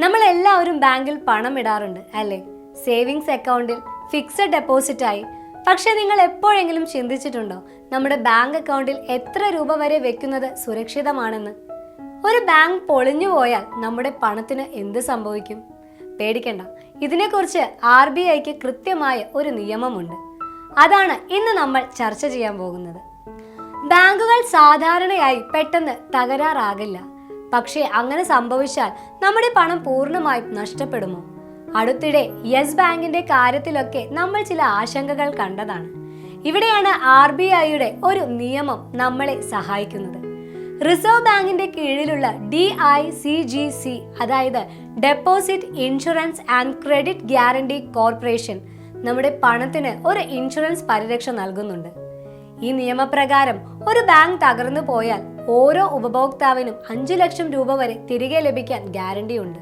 നമ്മൾ എല്ലാവരും ബാങ്കിൽ പണം ഇടാറുണ്ട് അല്ലേ? സേവിങ്സ് അക്കൗണ്ടിൽ ഫിക്സഡ് ഡെപ്പോസിറ്റ് ആയി. പക്ഷേ നിങ്ങൾ എപ്പോഴെങ്കിലും ചിന്തിച്ചിട്ടുണ്ടോ നമ്മുടെ ബാങ്ക് അക്കൗണ്ടിൽ എത്ര രൂപ വരെ വെക്കുന്നത് സുരക്ഷിതമാണെന്ന്? ഒരു ബാങ്ക് പൊളിഞ്ഞു പോയാൽ നമ്മുടെ പണത്തിന് എന്ത് സംഭവിക്കും? പേടിക്കണ്ട. ഇതിനെക്കുറിച്ച് ആർ ബി ഐക്ക് കൃത്യമായ ഒരു നിയമമുണ്ട്. അതാണ് ഇന്ന് നമ്മൾ ചർച്ച ചെയ്യാൻ പോകുന്നത്. ബാങ്കുകൾ സാധാരണയായി പെട്ടെന്ന് തകരാറാകില്ല. പക്ഷേ അങ്ങനെ സംഭവിച്ചാൽ നമ്മുടെ പണം പൂർണമായും നഷ്ടപ്പെടുമോ? അടുത്തിടെ യെസ് ബാങ്കിന്റെ കാര്യത്തിലൊക്കെ നമ്മൾ ചില ആശങ്കകൾ കണ്ടതാണ്. ഇവിടെയാണ് ആർ ബി ഐയുടെ ഒരു നിയമം നമ്മളെ സഹായിക്കുന്നത്. റിസർവ് ബാങ്കിന്റെ കീഴിലുള്ള D I C G C അതായത് deposit insurance and credit guarantee corporation നമ്മുടെ പണത്തിന് ഒരു ഇൻഷുറൻസ് പരിരക്ഷ നൽകുന്നുണ്ട്. ഈ നിയമപ്രകാരം ഒരു ബാങ്ക് തകർന്നു പോയാൽ ഓരോ ഉപഭോക്താവിനും അഞ്ചു ലക്ഷം രൂപ വരെ തിരികെ ലഭിക്കാൻ ഗ്യാരണ്ടിയുണ്ട്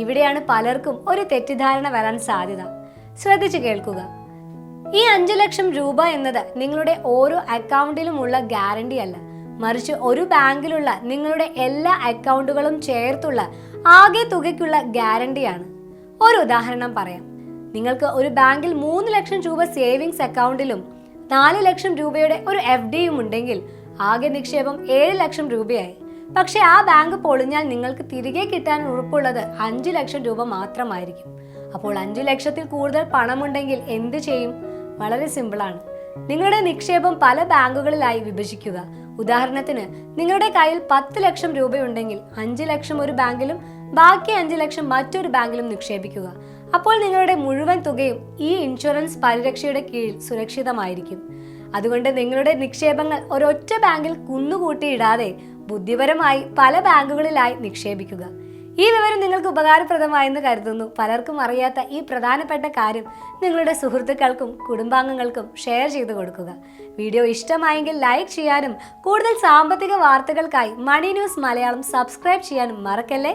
ഇവിടെയാണ് പലർക്കും ഒരു തെറ്റിദ്ധാരണ വരാൻ സാധ്യത. ശ്രദ്ധിച്ചു കേൾക്കുക. ഈ അഞ്ചു ലക്ഷം രൂപ എന്നത് നിങ്ങളുടെ ഓരോ അക്കൗണ്ടിലുമുള്ള ഗ്യാരണ്ടി അല്ല. മറിച്ച് ഒരു ബാങ്കിലുള്ള നിങ്ങളുടെ എല്ലാ അക്കൗണ്ടുകളും ചേർത്തുള്ള ആകെ തുകയ്ക്കുള്ള ഗ്യാരണ്ടിയാണ് ഒരു ഉദാഹരണം പറയാം. നിങ്ങൾക്ക് ഒരു ബാങ്കിൽ മൂന്ന് ലക്ഷം രൂപ സേവിങ്സ് അക്കൗണ്ടിലും നാല് ലക്ഷം രൂപയുടെ ഒരു എഫ് ഡിയും ഉണ്ടെങ്കിൽ ആകെ നിക്ഷേപം ഏഴ് ലക്ഷം രൂപയായി. പക്ഷേ ആ ബാങ്ക് പൊളിഞ്ഞാൽ നിങ്ങൾക്ക് തിരികെ കിട്ടാൻ ഉറപ്പുള്ളത് അഞ്ച് ലക്ഷം രൂപ മാത്രമായിരിക്കും. അപ്പോൾ അഞ്ചു ലക്ഷത്തിൽ കൂടുതൽ പണമുണ്ടെങ്കിൽ എന്ത് ചെയ്യും? വളരെ സിമ്പിളാണ്. നിങ്ങളുടെ നിക്ഷേപം പല ബാങ്കുകളിലായി വിഭജിക്കുക. ഉദാഹരണത്തിന് നിങ്ങളുടെ കയ്യിൽ പത്ത് ലക്ഷം രൂപയുണ്ടെങ്കിൽ അഞ്ച് ലക്ഷം ഒരു ബാങ്കിലും ബാക്കി അഞ്ച് ലക്ഷം മറ്റൊരു ബാങ്കിലും നിക്ഷേപിക്കുക. അപ്പോൾ നിങ്ങളുടെ മുഴുവൻ തുകയും ഈ ഇൻഷുറൻസ് പരിരക്ഷയുടെ കീഴിൽ സുരക്ഷിതമായിരിക്കും. അതുകൊണ്ട് നിങ്ങളുടെ നിക്ഷേപങ്ങൾ ഒരൊറ്റ ബാങ്കിൽ കുന്നുകൂട്ടിയിടാതെ ബുദ്ധിപരമായി പല ബാങ്കുകളിലായി നിക്ഷേപിക്കുക. ഈ വിവരം നിങ്ങൾക്ക് ഉപകാരപ്രദമായെന്ന് കരുതുന്നു. പലർക്കും അറിയാത്ത ഈ പ്രധാനപ്പെട്ട കാര്യം നിങ്ങളുടെ സുഹൃത്തുക്കൾക്കും കുടുംബാംഗങ്ങൾക്കും ഷെയർ ചെയ്തു കൊടുക്കുക. വീഡിയോ ഇഷ്ടമായെങ്കിൽ ലൈക്ക് ചെയ്യാനും കൂടുതൽ സാമ്പത്തിക വാർത്തകൾക്കായി മണി ന്യൂസ് മലയാളം സബ്സ്ക്രൈബ് ചെയ്യാനും മറക്കല്ലേ?